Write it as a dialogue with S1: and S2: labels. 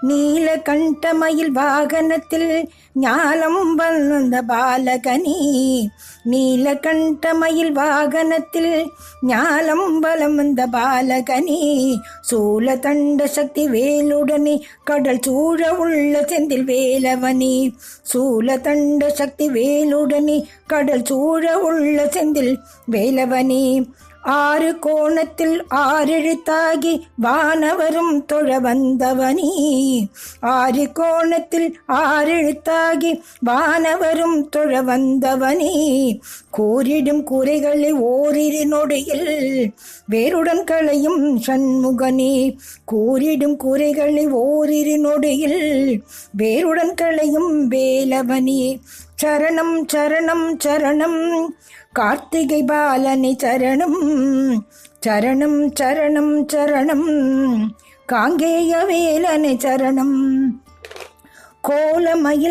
S1: நீல கண்டமயில் வாகனத்தில் ஞாலம் வந்த பாலகனி. நீல கண்டமயில் வாகனத்தில் ஞாலம் பலம் வந்த பாலகனி. சூல தண்ட சக்தி வேலுடனே கடல் சூழ உள்ள செந்தில் வேலவனி. சூல தண்ட சக்தி வேலுடனே கடல் சூழ உள்ள செந்தில் வேலவனி. ஆறு கோணத்தில் ஆறெழுத்தாகி வானவரும் தொழ வந்தவனே. ஆறு கோணத்தில் ஆறெழுத்தாகி வானவரும் தொழ வந்தவனே. கூறிடும் கூரைகளை ஓரிரு நொடியில் வேருடன் களையும் சண்முகனே. கூறிடும் கூரைகளை ஓரிரு நொடியில் வேருடன் களையும் வேலவனே. சரணம் சரணம் சரணம். கார்த்திகை பாலனி சரணம். சரணம் சரணம் சரணம். காங்கேய வேலனை சரணம். கோலமயில்